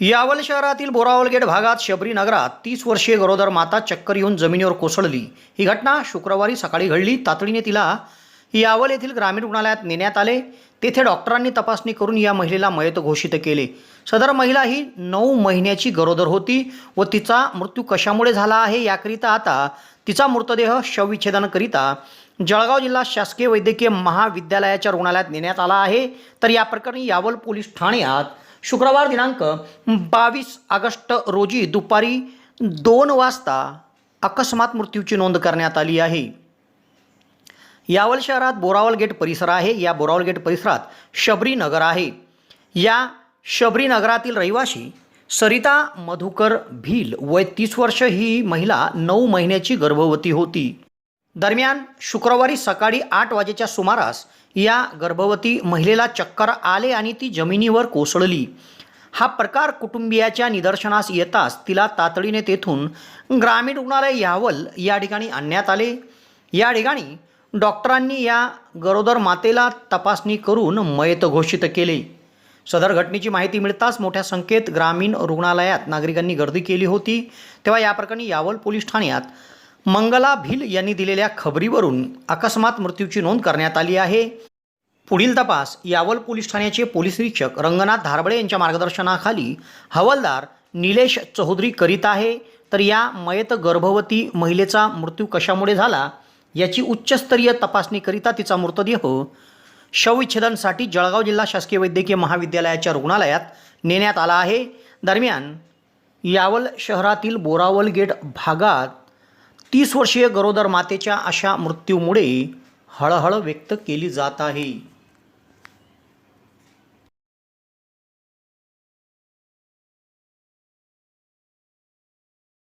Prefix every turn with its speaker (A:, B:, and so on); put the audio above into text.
A: यावल शहरातील बोरावल गेट भागात शबरी नगरात तीस वर्षीय गरोदर माता चक्कर येऊन जमिनीवर कोसळली. ही घटना शुक्रवारी सकाळी घडली. तातडीने तिला यावल येथील ग्रामीण रुग्णालयात नेण्यात आले. तेथे डॉक्टरांनी तपासणी करून या महिलेला मयत घोषित केले. सदर महिला ही नऊ महिन्याची गरोदर होती व तिचा मृत्यू कशामुळे झाला आहे याकरिता आता तिचा मृतदेह शवविच्छेदनाकरिता जळगाव जिल्हा शासकीय वैद्यकीय महाविद्यालयाच्या रुग्णालयात नेण्यात आला आहे. तर या प्रकरणी यावल पोलीस ठाण्यात शुक्रवार दिनांक बावीस ऑगस्ट रोजी दुपारी दोन वाजता अकस्मात मृत्यूची नोंद करण्यात आली आहे. यावल शहरात बोरावल गेट परिसर आहे. या बोरावल गेट परिसरात शबरी नगर आहे. या शबरी नगरातील रहिवाशी सरिता मधुकर भील वय तीस वर्ष ही महिला नऊ महिन्याची गर्भवती होती. दरम्यान शुक्रवारी सकाळी आठ वाजेच्या सुमारास या गर्भवती महिलेला चक्कर आले आणि ती जमिनीवर कोसळली. हा प्रकार कुटुंबियाच्या निदर्शनास येताच तिला तातडीने तेथून ग्रामीण रुग्णालय यावल या ठिकाणी आणण्यात आले. या ठिकाणी डॉक्टरांनी या गरोदर मातेला तपासणी करून मयत घोषित केले. सदर घटनेची माहिती मिळताच मोठ्या संख्येत ग्रामीण रुग्णालयात नागरिकांनी गर्दी केली होती. तेव्हा या प्रकरणी यावल पोलीस ठाण्यात मंगला भिल यांनी दिलेल्या खबरीवरून अकस्मात मृत्यूची नोंद करण्यात आली आहे. पुढील तपास यावल पोलीस ठाण्याचे पोलीस निरीक्षक रंगनाथ धारबळे यांच्या मार्गदर्शनाखाली हवालदार निलेश चौधरी करीत आहे. तर या मयत गर्भवती महिलेचा मृत्यू कशामुळे झाला याची उच्चस्तरीय तपासणीकरिता तिचा मृतदेह शवविच्छेदनसाठी जळगाव जिल्हा शासकीय वैद्यकीय महाविद्यालयाच्या रुग्णालयात नेण्यात आला आहे. दरम्यान यावल शहरातील बोरावल गेट भागात तीस वर्षीय गरोदर मातेच्या अशा मृत्यूमुळे हळहळ व्यक्त केली जात आहे.